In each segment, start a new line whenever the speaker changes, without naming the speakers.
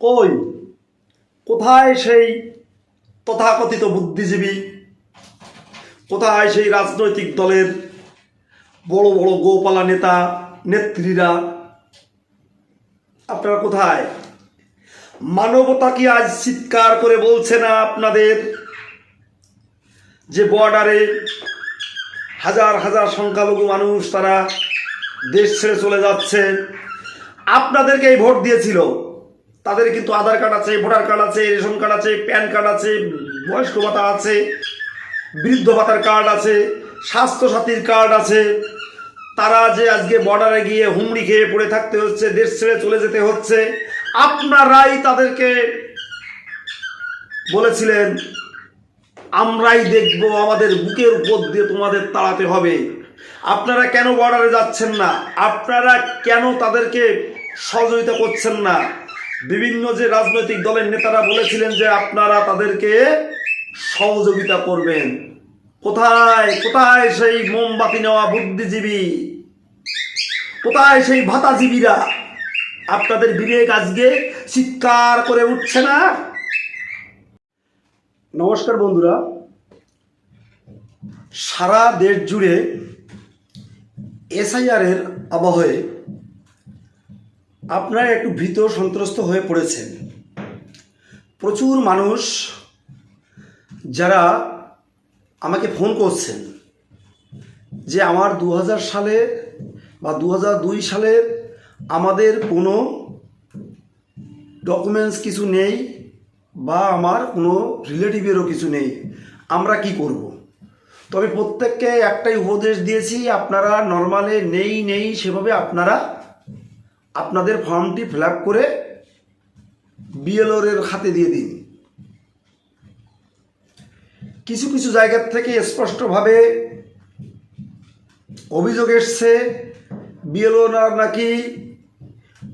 কই? কোথায় সেই তথাকথিত বুদ্ধিজীবী? কোথায় সেই রাজনৈতিক দলের বড় বড় গোপালা নেতা, নেত্রীরা? আপনারা কোথায়? মানবতা কি আজ চিৎকার করে বলছে না আপনাদের? যে বর্ডারে হাজার হাজার সংখ্যালঘু মানুষ তারা দেশ ছেড়ে চলে যাচ্ছে। আপনাদেরকে এই ভোট দিয়েছিল। তাদের কিন্তু আধার কার্ড আছে, ভোটার কার্ড আছে, রেশন কার্ড আছে, প্যান কার্ড আছে, বয়স্ক ভাতা আছে, বৃদ্ধ ভাতার কার্ড আছে, স্বাস্থ্যসাথীর কার্ড আছে। তারা যে আজকে বর্ডারে গিয়ে হুমড়ি খেয়ে পড়ে থাকতে হচ্ছে, দেশ ছেড়ে চলে যেতে হচ্ছে, আপনারাই তাদেরকে বলেছিলেন, আমরাই দেখব আমাদের বুকের উপর দিয়ে তোমাদের তাড়াতে হবে। আপনারা কেন বর্ডারে যাচ্ছেন না? আপনারা কেন তাদেরকে সহযোগিতা করছেন না? বিভিন্ন যে রাজনৈতিক দলের নেতারা বলেছিলেন যে আপনারা তাদেরকে সহযোগিতা করবেন। কোথায় কোথায় সেই মোমবাতি নেওয়া বুদ্ধিজীবী? কোথায় সেই ভাতাজীবীরা? আপনাদের বিবেক আজকে চিৎকার করে উঠছে না? নমস্কার বন্ধুরা। সারা দেশ জুড়ে এসআইআরের আবহে আপনারা একটু ভীত সন্ত্রস্ত হয়ে পড়েছেন প্রচুর মানুষ যারা আমাকে ফোন করছেন যে আমার দু সালে বা দু হাজার দুই সালের আমাদের কোনো ডকুমেন্টস কিছু নেই বা আমার কোনো রিলেটিভেরও কিছু নেই আমরা কি করব। তবে প্রত্যেককে একটাই উপদেশ দিয়েছি, আপনারা নর্মালে নেই নেই, সেভাবে আপনারা আপনাদের ফর্মটি ফিল করে বিএলওর এর হাতে দিয়ে দিন। কিছু কিছু জায়গার থেকে স্পষ্টভাবে অভিযোগ এসছে বিএলওনার নাকি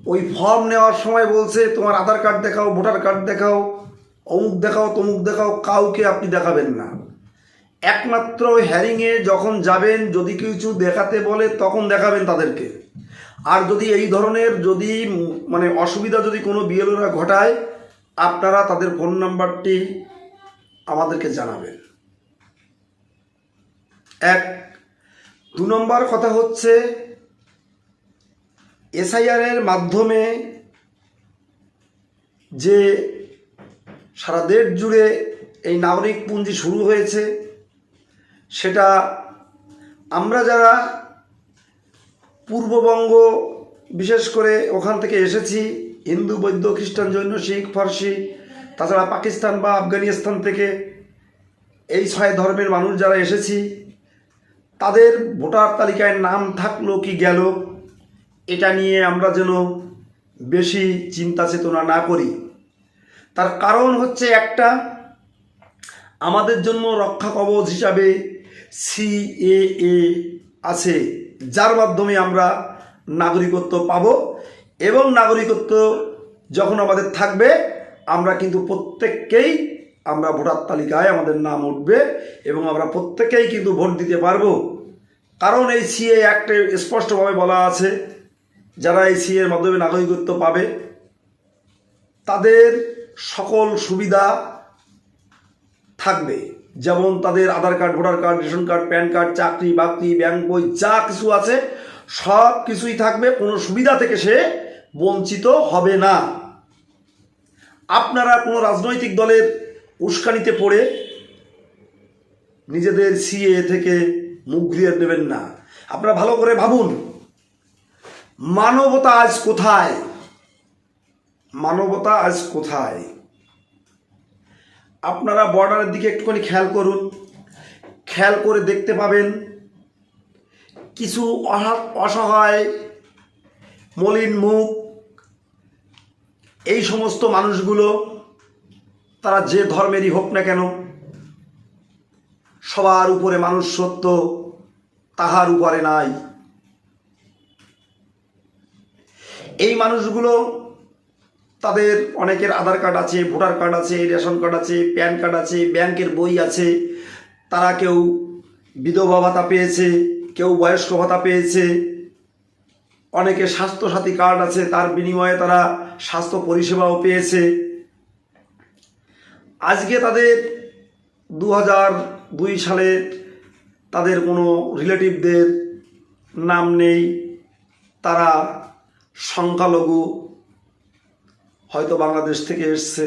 ওই ফর্ম নেওয়ার সময় বলছে, তোমার আধার কার্ড দেখাও, ভোটার কার্ড দেখাও, অমুক দেখাও, তমুক দেখাও, কাউকে আপনি দেখাবেন না। একমাত্র হ্যারিংয়ে যখন যাবেন, যদি কিছু দেখাতে বলে, তখন দেখাবেন তাদেরকে। আর যদি এই ধরনের যদি মানে অসুবিধা যদি কোনো বিএলওরা ঘটায়, আপনারা তাদের ফোন নাম্বারটি আমাদেরকে জানাবেন। এক, দু নম্বর কথা হচ্ছে এসআইআরের মাধ্যমে যে সারা দেশ জুড়ে এই নাগরিক পুঞ্জি শুরু হয়েছে, সেটা আমরা যারা পূর্ববঙ্গ, বিশেষ করে ওখান থেকে এসেছি, হিন্দু, বৌদ্ধ, খ্রিস্টান, জৈন, শিখ, ফার্সি, তাছাড়া পাকিস্তান বা আফগানিস্তান থেকে এই ছয় ধর্মের মানুষ যারা এসেছি, তাদের ভোটার তালিকায় নাম থাকল কি গেল, এটা নিয়ে আমরা যেন বেশি চিন্তা চেতনা না করি। তার কারণ হচ্ছে একটা, আমাদের জন্য রক্ষা কবচ হিসাবে সিএএ আছে। যার মাধ্যমে আমরা নাগরিকত্ব পাব এবং নাগরিকত্ব যখন আমাদের থাকবে, আমরা কিন্তু প্রত্যেককেই আমরা ভোটার তালিকায় আমাদের নাম উঠবে এবং আমরা প্রত্যেকেই কিন্তু ভোট দিতে পারব। কারণ এই সিএ অ্যাক্টে স্পষ্টভাবে বলা আছে, যারা এই সিএর মাধ্যমে নাগরিকত্ব পাবে, তাদের সকল সুবিধা থাকবে। যেমন তাদের Aadhaar card, voter card, ration card, PAN card, চাকরি, বাকরি, ব্যাংক বই, যা কিছু আছে, সব কিছুই থাকবে, কোনো সুবিধা থেকে সে বঞ্চিত হবে না। আপনারা কোনো রাজনৈতিক দলের উস্কানিতে পড়ে নিজেদের সিএ থেকে মুখ ঘুরিয়ে নেবেন না। আপনারা ভালো করে ভাবুন, মানবতা আজ কোথায়? মানবতা আজ কোথায়? আপনারা বর্ডারের দিকে একটুখানি খেয়াল করুন। খেয়াল করে দেখতে পাবেন কিছু অসহায়, মলিন মুখ, এই সমস্ত মানুষগুলো, তারা যে ধর্মেরই হোক না কেন, সবার উপরে মানুষ সত্য, তাহার উপরে নাই। এই মানুষগুলো তাদের অনেকের আধার কার্ড আছে, ভোটার কার্ড আছে, রেশন কার্ড আছে, প্যান কার্ড আছে, ব্যাংকের বই আছে। তারা কেউ বিধবা ভাতা পেয়েছে, কেউ বয়স্ক ভাতা পেয়েছে। অনেকে স্বাস্থ্যসাথী কার্ড আছে, তার বিনিময়ে তারা স্বাস্থ্য পরিষেবাও পেয়েছে। আজকে তাদের দু দুই সালে তাদের কোনো রিলেটিভদের নাম নেই। তারা সংখ্যালঘু হয়তো বাংলাদেশ থেকে এসছে।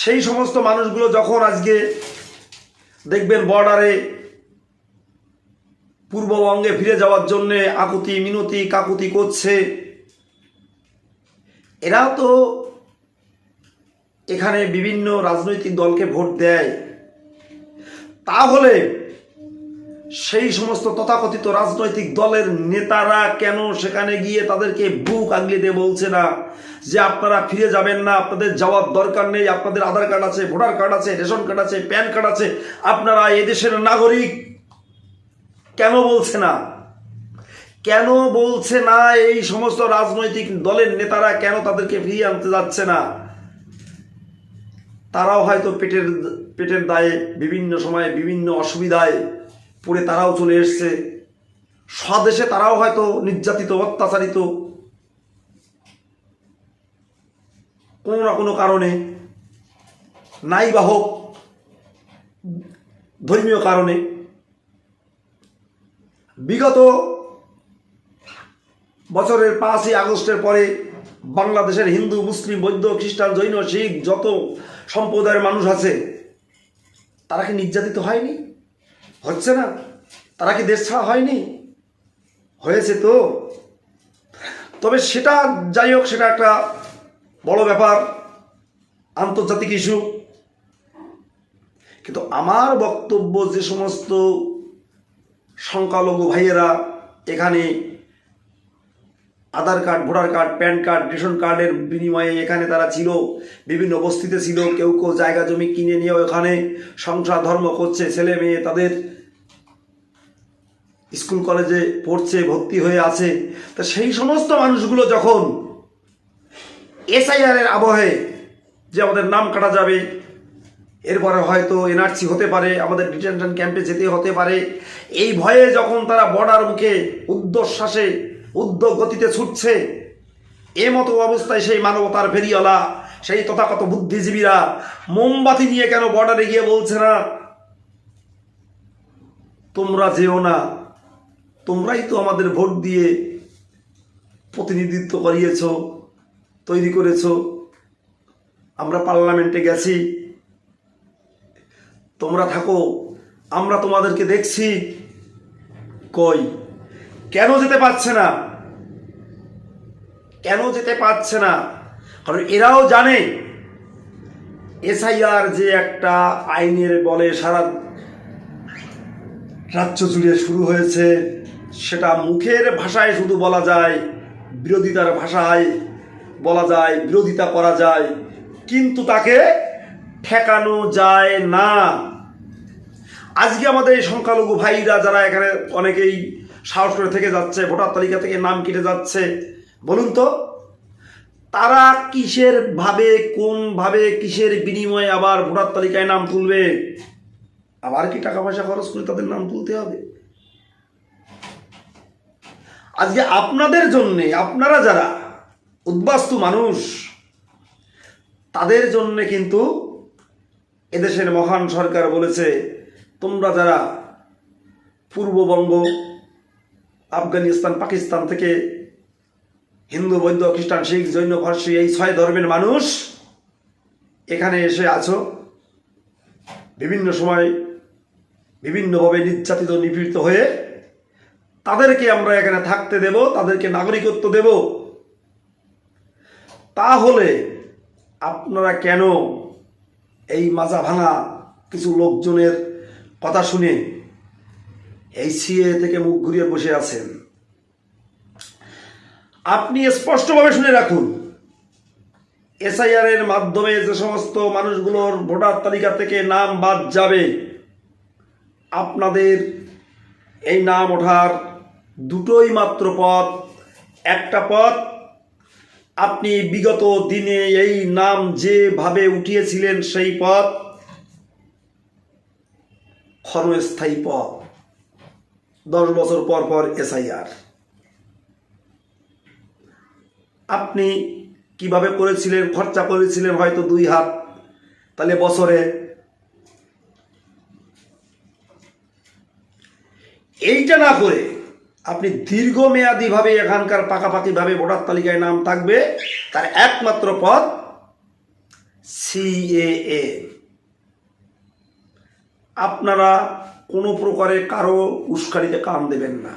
সেই সমস্ত মানুষগুলো যখন আজকে দেখবেন বর্ডারে পূর্ববঙ্গে ফিরে যাওয়ার জন্যে আকুতি, মিনতি, কাকুতি করছে এরা তো এখানে বিভিন্ন রাজনৈতিক দলকে ভোট দেয়। তাহলে সেই সমস্ত তথাকথিত রাজনৈতিক দলের নেতারা কেন সেখানে গিয়ে তাদেরকে বুক আগলে দিয়ে বলছে না? যে আপনারা ফিরে যাবেন না, আপনাদের যাওয়ার দরকার নেই, আপনাদের আধার কার্ড আছে, ভোটার কার্ড আছে, রেশন কার্ড আছে, প্যান কার্ড আছে, আপনারা এদেশের নাগরিক। কেন বলছে না? কেন বলছে না এই সমস্ত রাজনৈতিক দলের নেতারা কেন তাদেরকে ফিরিয়ে আনতে যাচ্ছে না? তারাও হয়তো পেটের পেটের দায়ে বিভিন্ন সময়ে বিভিন্ন অসুবিধায় পড়ে তারাও চলে এসছে। স্বদেশে তারাও হয়তো নির্যাতিত, অত্যাচারিত। কোনো না কোনো কারণে, নাই বা হোক, ধর্মীয় কারণে, বিগত বছরের পাঁচই আগস্টের পরে বাংলাদেশের হিন্দু, মুসলিম, বৌদ্ধ, খ্রিস্টান, জৈন, শিখ যত সম্প্রদায়ের মানুষ আছে, তারা কি নির্যাতিত হয়নি? হচ্ছে না? তারা কি দেশ ছাড়া হয়নি? হয়েছে তো। তবে সেটা যাই হোক, সেটা একটা বড় ব্যাপার, আন্তর্জাতিক ইস্যু কিন্তু আমার বক্তব্য যে সমস্ত সংখ্যালঘু ভাইয়েরা এখানে Aadhaar card, voter card, PAN card, ration কার্ডের বিনিময়ে এখানে তারা ছিল, বিভিন্ন বস্তিতে ছিল, কেউ কেউ জায়গা জমি কিনে নিয়ে ওখানে সংসার, ধর্ম করছে, ছেলে মেয়ে তাদের স্কুল কলেজে পড়ছে, ভর্তি হয়ে আছে। তা সেই সমস্ত মানুষগুলো যখন এসআইআর এর আবহে যে আমাদের নাম কাটা যাবে, এরপরে হয়তো এনআরসি হতে পারে, আমাদের ডিটেনশন ক্যাম্পে যেতে হতে পারে, এই ভয়ে যখন তারা বর্ডার মুখে উদ্যোশ্বাসে উদ্যোগ গতিতে ছুটছে এ মতো অবস্থায় সেই মানবতার ফেরিওয়ালা, সেই তথাকথ বুদ্ধিজীবীরা মোমবাতি নিয়ে কেন বর্ডারে গিয়ে বলছে না, তোমরা যেও না, তোমরাই তো আমাদের ভোট দিয়ে প্রতিনিধিত্ব করিয়েছ। তৈরি করেছ। আমরা পার্লামেন্টে গেছি। তোমরা থাকো, আমরা তোমাদেরকে দেখছি। কই? কেন যেতে পারছে না? কেন যেতে পারছে না? কারণ এরাও জানে। এসআইআর যে একটা আইনের বলে সারা রাজ্য জুড়ে শুরু হয়েছে, সেটা মুখের ভাষায় শুধু বলা যায়, বিরোধিতার ভাষায় বলা যায়, বিরোধিতা করা যায়, কিন্তু তাকে ঠেকানো যায় না। আজকে আমাদের এই সংখ্যালঘু ভাইরা যারা এখানে অনেকেই সাহস করে থেকে যাচ্ছে, ভোটার তালিকা থেকে নাম কেটে যাচ্ছে, বলুন তো, তারা কিসের ভাবে, কোন ভাবে, কিসের বিনিময়ে আবার ভোটার তালিকায় নাম তুলবে? আবার কি টাকা পয়সা খরচ করে তাদের নাম তুলতে হবে? আজকে আপনাদের জন্যে, আপনারা যারা উদ্বাস্তু মানুষ, তাদের জন্য কিন্তু এদেশের মহান সরকার বলেছে, তোমরা যারা পূর্ববঙ্গ আফগানিস্তান, পাকিস্তান থেকে হিন্দু, বৌদ্ধ, খ্রিস্টান, শিখ, জৈন, ফার্সি এই ছয় ধর্মের মানুষ এখানে এসে আছো। বিভিন্ন সময় বিভিন্নভাবে নির্যাতিত, নিপীড়িত হয়ে তাদেরকে আমরা এখানে থাকতে দেব, তাদেরকে নাগরিকত্ব দেব। তাহলে আপনারা কেন এই মাজা ভাঙা কিছু লোকজনের কথা শুনে এই সিএ থেকে মুখ ঘুরিয়ে বসে আছেন? আপনি স্পষ্টভাবে শুনে রাখুন এসআইআর এর মাধ্যমে যে সমস্ত মানুষগুলোর ভোটার তালিকা থেকে নাম বাদ যাবে, আপনাদের এই নাম ওঠার দুটোই মাত্র পথ। একটা পথ আপনি বিগত দিনে এই নাম যেভাবে উঠিয়েছিলেন সেই পথ ক্ষণস্থায়ী পথ। দশ বছর পর পর এসআইআর। আপনি কীভাবে করেছিলেন, খরচা করেছিলেন হয়তো দুই হাত, তাহলে বছরে এইটা না করে আপনি দীর্ঘমেয়াদীভাবে এখানকার পাকাপাকিভাবে ভোটার তালিকায় নাম থাকবে, তার একমাত্র পথ সিএএ আপনারা কোনো প্রকারে কারও উস্কানিতে কান দেবেন না।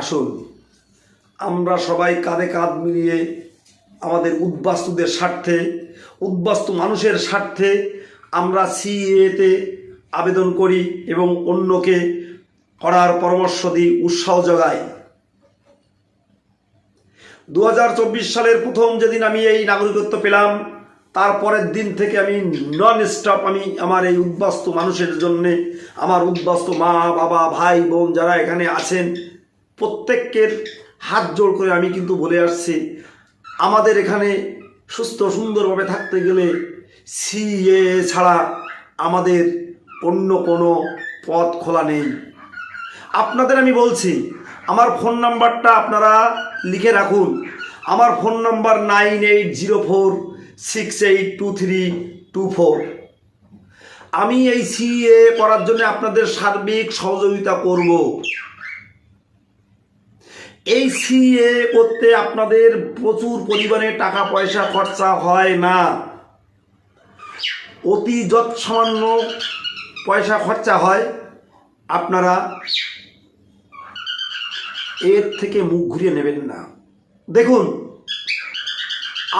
আসুন, আমরা সবাই কাঁধে কাঁধ মিলিয়ে আমাদের উদ্বাস্তুদের স্বার্থে, উদ্বাস্তু মানুষের স্বার্থে আমরা সিএতে আবেদন করি এবং অন্যকে করার পরামর্শ দিই, উৎসাহ যোগাই। দু সালের প্রথম যেদিন আমি এই নাগরিকত্ব পেলাম তারপরের দিন থেকে আমি নন স্টপ আমি আমার এই উদ্বাস্ত মানুষের জন্যে, আমার উদ্বাস্ত মা, বাবা, ভাই, বোন যারা এখানে আছেন, প্রত্যেকের হাত জোড় করে আমি কিন্তু বলে আসছি, আমাদের এখানে সুস্থ সুন্দরভাবে থাকতে গেলে সিএ ছাড়া আমাদের অন্য কোনো পথ খোলা নেই। আপনাদের আমি বলছি, আমার ফোন নাম্বারটা আপনারা লিখে রাখুন। আমার phone number nine eight zero four six eight two three two four. আমি এই সিএ করার জন্য আপনাদের সার্বিক সহযোগিতা করব। এই সিএ করতে আপনাদের প্রচুর পরিমাণে টাকা পয়সা খরচা হয় না। অতি যৎ সামান্য পয়সা খরচা হয়, আপনারা এর থেকে মুখ ঘুরিয়ে নেবেন না। দেখুন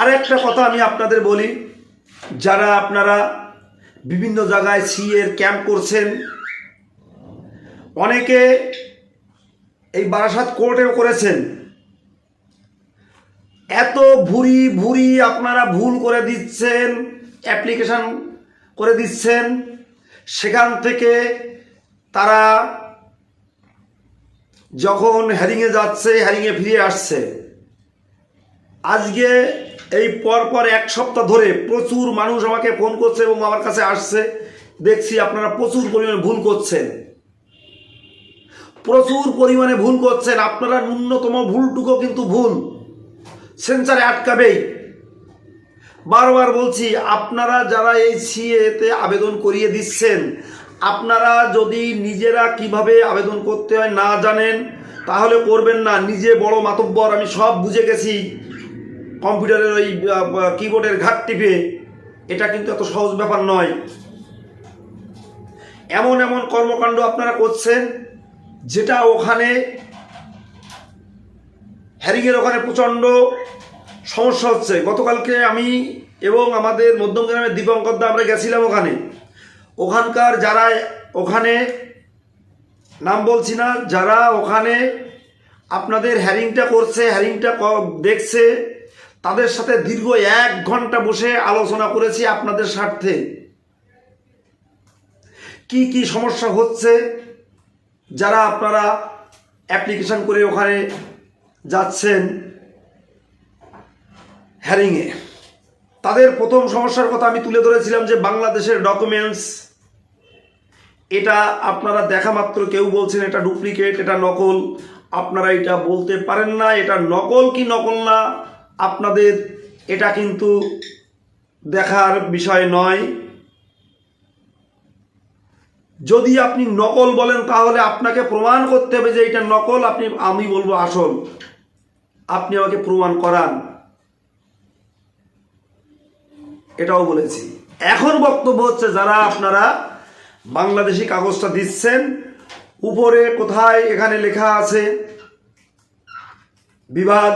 আর একটা কথা আমি আপনাদের বলি, যারা আপনারা বিভিন্ন জায়গায় সি এর ক্যাম্প করছেন, অনেকে এই বারাসাত কোর্টেও করেছেন। এত ভুরি ভুরি আপনারা ভুল করে দিচ্ছেন, অ্যাপ্লিকেশন করে দিচ্ছেন সেখান থেকে তারা যখন হ্যারিংয়ে যাচ্ছে, হ্যারিংয়ে ফিরে আসছে, আজকে এই পরপর এক সপ্তাহ ধরে প্রচুর মানুষ আমাকে ফোন করছে এবং আমার কাছে আসছে। দেখছি আপনারা প্রচুর পরিমাণে ভুল করছেন। প্রচুর পরিমাণে ভুল করছেন। আপনারা ন্যূনতম ভুলটুকু কিন্তু ভুল। সেন্সারে আটকাবেই। বারবার বলছি, আপনারা যারা এই সিএতে আবেদন করিয়ে দিচ্ছেন, আপনারা যদি নিজেরা কীভাবে আবেদন করতে হয় না জানেন, তাহলে করবেন না। নিজে বড় মাতব্বর, আমি সব বুঝে গেছি কম্পিউটারের ওই কিবোর্ডের ঘাট টিপে। এটা কিন্তু এত সহজ ব্যাপার নয়। এমন এমন কর্মকাণ্ড আপনারা করছেন, যেটা ওখানে, হ্যারিংয়ের ওখানে প্রচণ্ড সমস্যা হচ্ছে, গতকালকে আমি এবং আমাদের মধ্যমগ্রামের দীপঙ্কর দা আমরা গেছিলাম ওখানে। ওখানকার যারা ওখানে, নাম বলছি না, যারা ওখানে আপনাদের হ্যারিংটা করছে, হ্যারিংটা দেখছে, তাদের সাথে দীর্ঘ এক ঘণ্টা বসে আলোচনা করেছি আপনাদের স্বার্থে। কি কি সমস্যা হচ্ছে, যারা আপনারা অ্যাপ্লিকেশন করে ওখানে যাচ্ছেন হ্যারিংয়ে। তাদের প্রথম সমস্যার কথা আমি তুলে ধরেছিলাম যে বাংলাদেশের ডকুমেন্টস, এটা আপনারা দেখা মাত্র কেউ বলছেন এটা ডুপ্লিকেট, এটা নকল। আপনারা এটা বলতে পারেন না, এটা নকল কি নকল না, আপনাদের এটা কিন্তু দেখার বিষয় নয়। যদি আপনি নকল বলেন তাহলে আপনাকে প্রমাণ করতে হবে যে এটা নকল, আপনি, আমি বলব আসল। আপনি আমাকে প্রমাণ করান। এটাও বলেছি। এখন বক্তব্য হচ্ছে যারা আপনারা বাংলাদেশি কাগজটা দিচ্ছেন, উপরে কোথায় এখানে লেখা আছে, বিভাগ,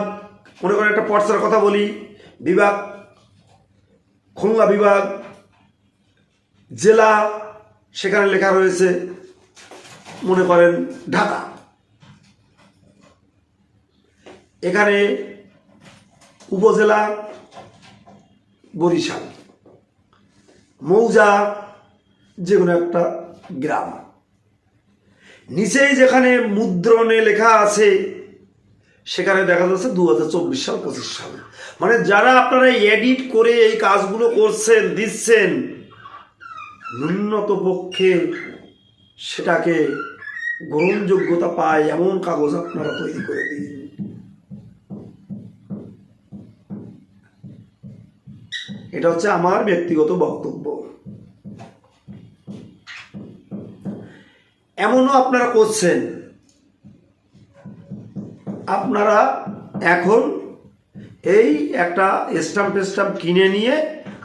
মনে করেন একটা পর্চার কথা বলি, বিভাগ, খুলনা বিভাগ, জেলা, সেখানে লেখা রয়েছে, মনে করেন ঢাকা। এখানে উপজেলা বরিশাল। মৌজা যে কোনো একটা গ্রাম। নিচেই যেখানে মুদ্রণে লেখা আছে, সেখানে দেখা যাচ্ছে দু হাজার চব্বিশ সাল, পঁচিশ সাল। মানে যারা আপনারা এডিট করে এই কাজগুলো করছেন, দিচ্ছেন ন্যূনত পক্ষে সেটাকে গ্রহণযোগ্যতা পায় এমন কাগজ আপনারা তৈরি করে দিন। এটা হচ্ছে আমার ব্যক্তিগত বক্তব্য। এমনও আপনারা করছেন। আপনারা এখন এই একটা স্টাম্প স্টাম্প কিনে নিয়ে,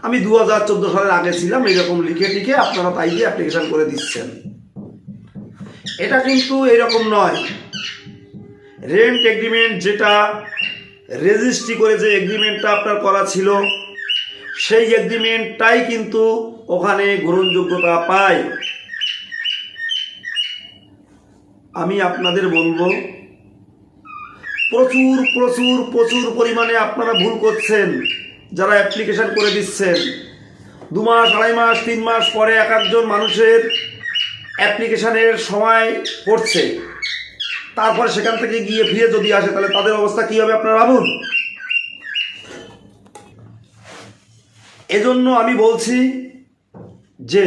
আমি দু হাজার চোদ্দ সালের আগে ছিলাম, এরকম লিখে লিখে আপনারা তাই দিয়ে অ্যাপ্লিকেশন করে দিচ্ছেন। এটা কিন্তু এরকম নয়। রেন্ট এগ্রিমেন্ট যেটা রেজিস্ট্রি করে যে এগ্রিমেন্টটা আপনার করা ছিল সেই এগ্রিমেন্টটাই কিন্তু ওখানে গ্রহণযোগ্যতা পায়। আমি আপনাদের বলব, প্রচুর প্রচুর প্রচুর পরিমাণে আপনারা ভুল করছেন, যারা অ্যাপ্লিকেশন করে দিচ্ছেন। দু মাস, আড়াই মাস, তিন মাস পরে এক একজন মানুষের অ্যাপ্লিকেশানের সময় পড়ছে। তারপরে সেখান থেকে গিয়ে ফিরে যদি আসে, তাহলে তাদের অবস্থা কী হবে আপনারা ভাবুন? এজন্য আমি বলছি যে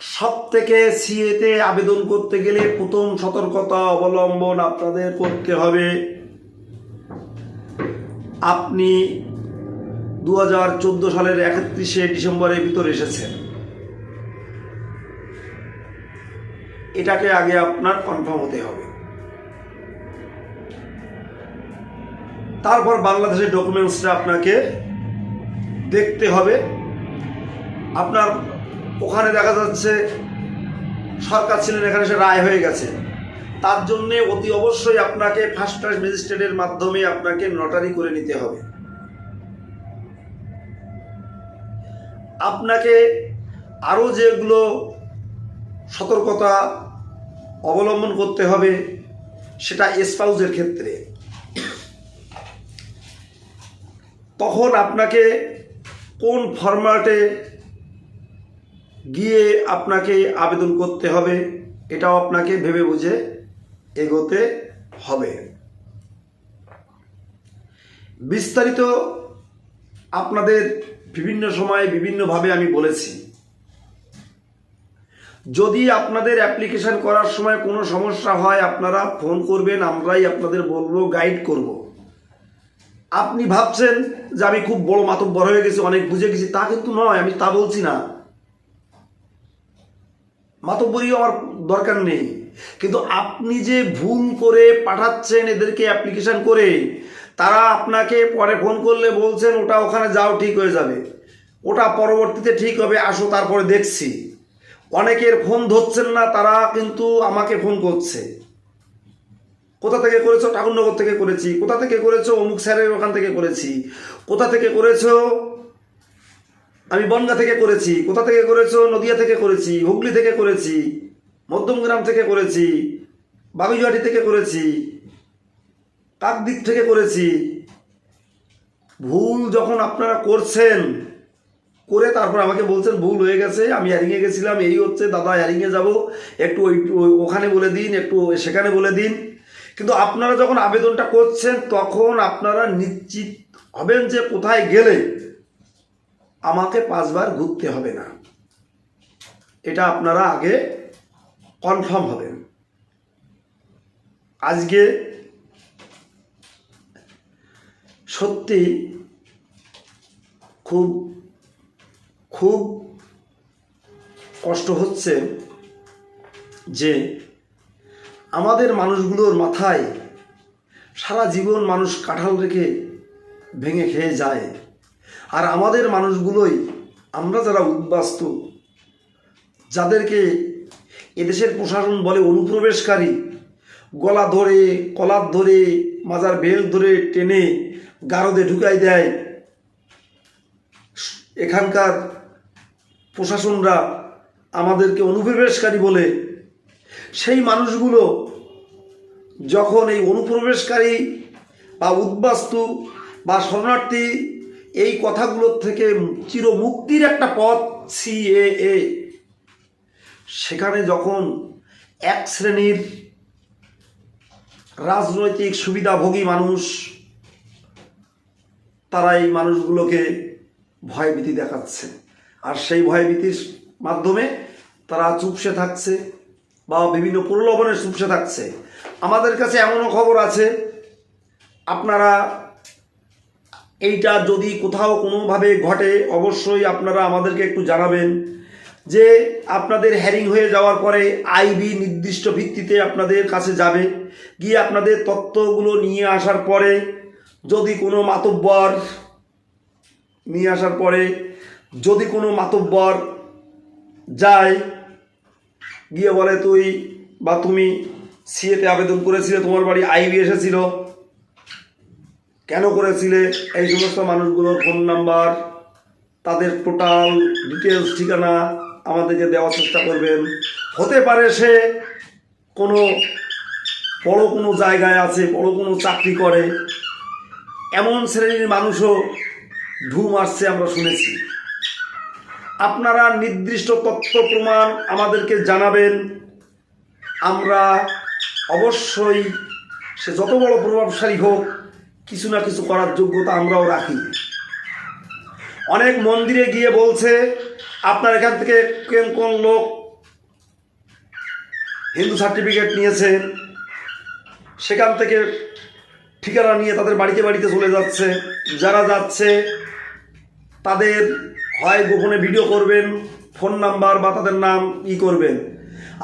সব থেকে সিএতে আবেদন করতে গেলে প্রথম সতর্কতা অবলম্বন আপনাদের করতে হবে। আপনি দু হাজার চোদ্দ সালের একত্রিশে ডিসেম্বরের ভিতরে এসেছেন। এটাকে আগে আপনার কনফার্ম হতে হবে। তারপর বাংলাদেশের ডকুমেন্টসটা আপনাকে দেখতে হবে। আপনার ওখানে দেখা যাচ্ছে সরকার ছিলেন, এখানে সে রায় হয়ে গেছে। তার জন্যে অতি অবশ্যই আপনাকে ফার্স্ট ক্লাস ম্যাজিস্ট্রেটের মাধ্যমে আপনাকে নটারি করে নিতে হবে। আপনাকে আরও যেগুলো সতর্কতা অবলম্বন করতে হবে, সেটা স্পাউজের ক্ষেত্রে। তখন আপনাকে কোন ফরম্যাটে গিয়ে আপনাকে আবেদন করতে হবে, এটাও আপনাকে ভেবে বুঝে এগোতে হবে। বিস্তারিত আপনাদের বিভিন্ন সময়ে বিভিন্নভাবে আমি বলেছি। যদি আপনাদের অ্যাপ্লিকেশন করার সময় কোনো সমস্যা হয়, আপনারা ফোন করবেন, আমরাই আপনাদের বলব গাইড করব। আপনি ভাবছেন যে আমি খুব বড় মাতব্বর হয়ে গেছি, অনেক বুঝে গেছি, তা কিন্তু নয়, আমি তা বলছি না। মাতব্বরীও আমার দরকার নেই। কিন্তু আপনি যে ভুল করে পাঠাচ্ছেন এদেরকে অ্যাপ্লিকেশন করে, তারা আপনাকে পরে ফোন করলে বলছেন, ওটা ওখানে যাও, ঠিক হয়ে যাবে। ওটা পরবর্তীতে ঠিক হবে, আসো, তারপরে দেখছি। অনেকের ফোন ধরছেন না, তারা কিন্তু আমাকে ফোন করছে। কোথা থেকে করেছ? ঠাকুরনগর থেকে করেছি। কোথা থেকে করেছ? অমুক স্যারের ওখান থেকে করেছি। কোথা থেকে করেছ? আমি বনগা থেকে করেছি। কোথা থেকে করেছ? নদিয়া থেকে করেছি। হুগলি থেকে করেছি। মধ্যমগ্রাম থেকে করেছি। বাগুইহাটি থেকে করেছি। কাকদিক থেকে করেছি। ভুল যখন আপনারা করছেন, করে তারপর আমাকে বলছেন, ভুল হয়ে গেছে, আমি হ্যারিংয়ে গেছিলাম, এই হচ্ছে, দাদা হ্যারিংয়ে যাব, একটু ওই- ওখানে বলে দিন, একটু সেখানে বলে দিন। কিন্তু আপনারা যখন আবেদনটা করছেন, তখন আপনারা নিশ্চিত হবেন যে কোথায় গেলে আমাকে পাঁচবার ঘুরতে হবে না। এটা আপনারা আগে কনফার্ম হবেন। আজকে সত্যি খুব খুব কষ্ট হচ্ছে যে আমাদের মানুষগুলোর মাথায় সারা জীবন মানুষ কাঁঠাল রেখে ভেঙে খেয়ে যায়। আর আমাদের মানুষগুলোই আমরা যারা উদ্বাস্তু, যাদেরকে এদেশের প্রশাসন বলে অনুপ্রবেশকারী, গলা ধরে, কলার ধরে, মাজার বেল ধরে টেনে গারদে ঢুকাই দেয়, এখানকার প্রশাসনরা আমাদেরকে অনুপ্রবেশকারী বলে সেই মানুষগুলো যখন এই অনুপ্রবেশকারী বা উদ্বাস্তু বা শরণার্থী এই কথাগুলোর থেকে চিরমুক্তির একটা পথ সিএএ, সেখানে যখন এক শ্রেণির রাজনৈতিক সুবিধাভোগী মানুষ, তারা এই মানুষগুলোকে ভয়ভীতি দেখাচ্ছে। আর সেই ভয়ভীতির মাধ্যমে তারা চুপসে থাকছে। বা বিভিন্ন প্রলোভনের চুপসে থাকছে। আমাদের কাছে এমনও খবর আছে, আপনারা এইটা যদি কোথাও কোনোভাবে ঘটে, অবশ্যই আপনারা আমাদেরকে একটু জানাবেন যে আপনাদের হ্যারিং হয়ে যাওয়ার পরে আইবি নির্দিষ্ট ভিত্তিতে আপনাদের কাছে যাবে। গিয়ে আপনাদের তত্ত্বগুলো নিয়ে আসার পরে, যদি কোনো মাতব্বর নিয়ে আসার পরে, যদি কোনো মাতব্বর যায় গিয়ে বলে, তুই বা তুমি সিএতে আবেদন করেছিলে, তোমার বাড়ি আইবি এসেছিল। কেন করেছিলে? এই সমস্ত মানুষগুলোর ফোন নাম্বার, তাদের টোটাল ডিটেলস ঠিকানা আমাদেরকে দেওয়ার চেষ্টা করবেন। হতে পারে সে কোনো, বড় কোনো জায়গায় আছে, বড় কোনো চাকরি করে। এমন শ্রেণির মানুষও ঢু মারছে আমরা শুনেছি। আপনারা নির্দিষ্ট তথ্য প্রমাণ আমাদেরকে জানাবেন। আমরা অবশ্যই সে যত বড় প্রভাবশালী হোক, কিছু না কিছু করার যোগ্যতা আমরাও রাখি। অনেক মন্দিরে গিয়ে বলছে, আপনার এখান থেকে কোন কোন লোক হিন্দু সার্টিফিকেট নিয়েছে? সেখান থেকে ঠিকানা নিয়ে তাদের বাড়িতে বাড়িতে চলে যাচ্ছে। যারা যাচ্ছে, তাদের হয় গোপনে ভিডিও করবেন ফোন নাম্বার বা তাদের নাম ই করবেন।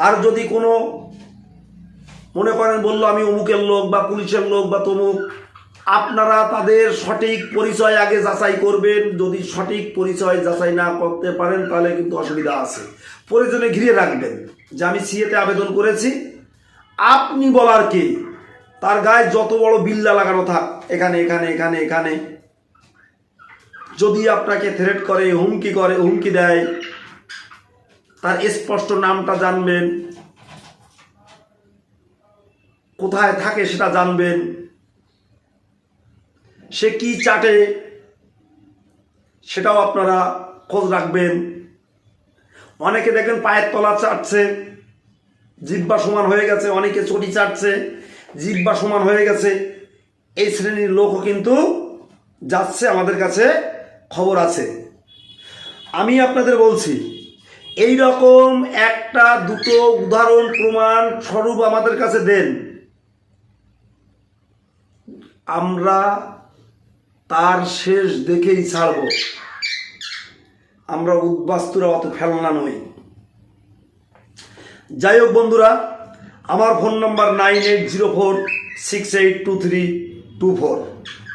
আর যদি কোনো মনে করেন বলল আমি অমুকের লোক বা পুলিশের লোক বা তমুক, আপনারা তাদের সঠিক পরিচয় আগে যাচাই করবেন। যদি সঠিক পরিচয় যাচাই না করতে পারেন, তাহলে কিন্তু অসুবিধা আছে। প্রয়োজনে ঘিরে রাখবেন যে আমি সিএতে আবেদন করেছি। আপনি বলার কে? তার গায়ে যত বড় বিল্লা লাগানো থাক, এখানে এখানে এখানে এখানে। যদি আপনাকে থ্রেট করে, হুমকি করে, হুমকি দেয়, তার স্পষ্ট নামটা জানবেন। কোথায় থাকে সেটা জানবেন। সে কি চাটে, সেটাও আপনারা খোঁজ রাখবেন। অনেকে দেখবেন পায়ের তলা চাটছে জিব্বা সমান হয়ে গেছে, অনেকে চটি চাটছে জিব্বা সমান হয়ে গেছে। এই শ্রেণির লোকও কিন্তু যাচ্ছে আমাদের কাছে খবর আছে। আমি আপনাদের বলছি এই রকম একটা দুটো উদাহরণ প্রমাণ স্বরূপ আমাদের কাছে দেন। আমরা তার শেষ দেখেই ছাড়ব। আমরা উদ্বাস্তুরা অত ফেলনা নই। যাই হোক বন্ধুরা, আমার phone number nine eight zero four six eight two three two four.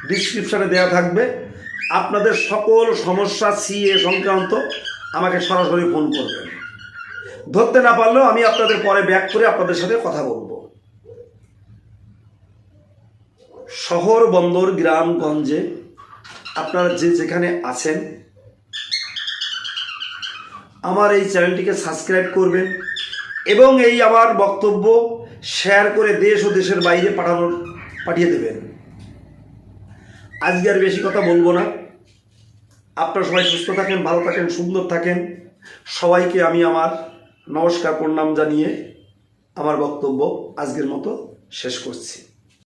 ডিসক্রিপশানে দেওয়া থাকবে। আপনাদের সকল সমস্যা, সিএ সংক্রান্ত আমাকে সরাসরি ফোন করবেন। ধরতে না পারলেও আমি আপনাদের পরে ব্যাক করে আপনাদের সাথে কথা বলব। শহর বন্দর গ্রামগঞ্জে আপনারা যে যেখানে আছেন, আমার এই চ্যানেলটিকে সাবস্ক্রাইব করবেন এবং এই আমার বক্তব্য শেয়ার করে দেশ ও দেশের বাইরে পাঠানোর, পাঠিয়ে দেবেন। আজকে আর বেশি কথা বলব না। আপনারা সবাই সুস্থ থাকেন, ভালো থাকেন, সুন্দর থাকেন। সবাইকে আমি আমার নমস্কার, প্রণাম জানিয়ে আমার বক্তব্য আজকের মতো শেষ করছি।